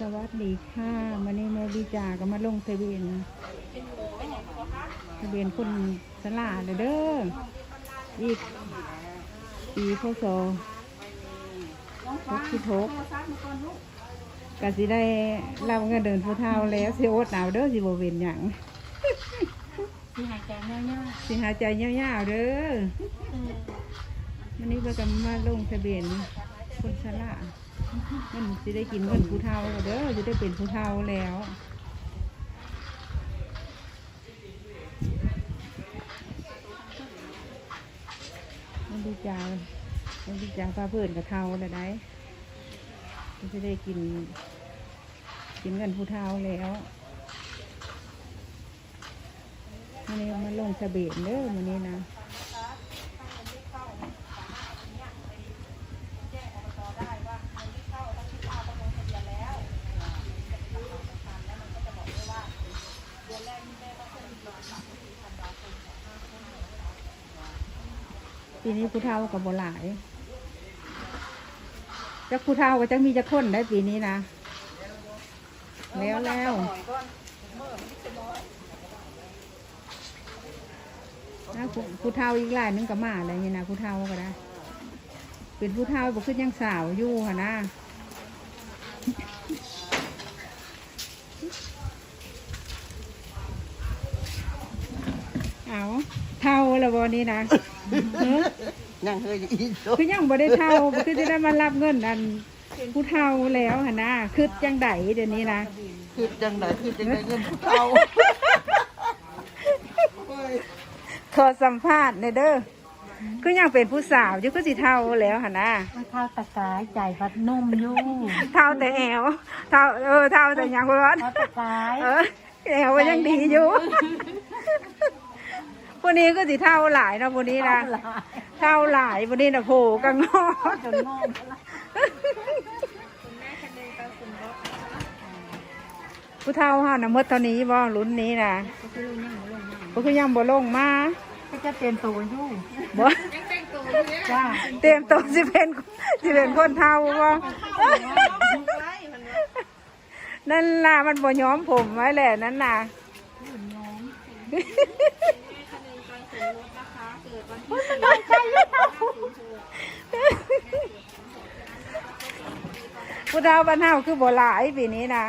สวัสดีค่ะวันนี้แม่วิจาก็มาลงทะเบียนทะเบียนคนสลาเด้อเด้ออีกปีพศหกสิบหกก็สิได้เรับเงินเดินผู้เฒ่าแล้วสิโอดหนาวเด้อสิบเวนหยังที่หายใจเงี้ยสิหายใจยาวๆเด้อวันนี้เพิ่นก็มาลงทะเบียนคนสลา มันจะได้กินเงินผู้เฒ่าแล้วเด้อจะได้เป็นผู้เฒ่าแล้วมันดีจามันดีจาพาเพื่อนกับเฒ่าแล้วได้มันจะได้กิน กินเงินผู้เฒ่าแล้วมันนี้มาลงทะเบียนเด้อมันนี้นะ ปีนี้ผู้เฒ่ากับโบหลายจักผู้เฒ่าก็จักมีจักคนได้ปีนี้นะ แล้วแล้วนะผู้เฒ่าอีกหลายหนึงกับหมาอะไรนี่นะผู้เฒ่าก็ได้ เป็นผู้เฒ่าบอกขึ้นยังสาวอยู่ค่ะนะ เอาเท่าแล้วบอนี้นะเอ้อนั่งเฮยอีกคือยังบ่ได้เท่าบ่คือจะได้มารับเงินอันผู้เท่าแล้วหนนะคือจังไดเดี๋ยวนี้นะคือจังไหนคือจังไหนเงินผู้เฒ่าขอสัมภาษณ์หน่อยเด้อคือยังเป็นผู้สาวอยู่คือสิเท่าแล้วหนนะมันข้าวตะกายใจพัดนุ่มอยู่เท่าแต่แอวเท่าเออเท่าแต่หยังเพิ่นข้าวตะกายเออแอวก็ยังดีอยู่พ วกนี้ก็สิเท่าหลายเนาะพวกนี้นะหลายเท่าหลายพวกนี้นะโผล่กังนอกจนงอมผู้เท่าห้านะมดเท่านี้บ่รุ่นนี้นะก็คือยังไม่ลงมาก็คือยังบ่ลงมาก็จะเป็นตัวอยู่บ่จ้าเตรียมตัวสิเป็นสิเป็นคนเท่าบ่นั่นล่ะมันบ่ย้อมผมไว้แหละนั่นน่ะ ผู้ดาวบ้านเฮาคือบัวลายปีนี้นะ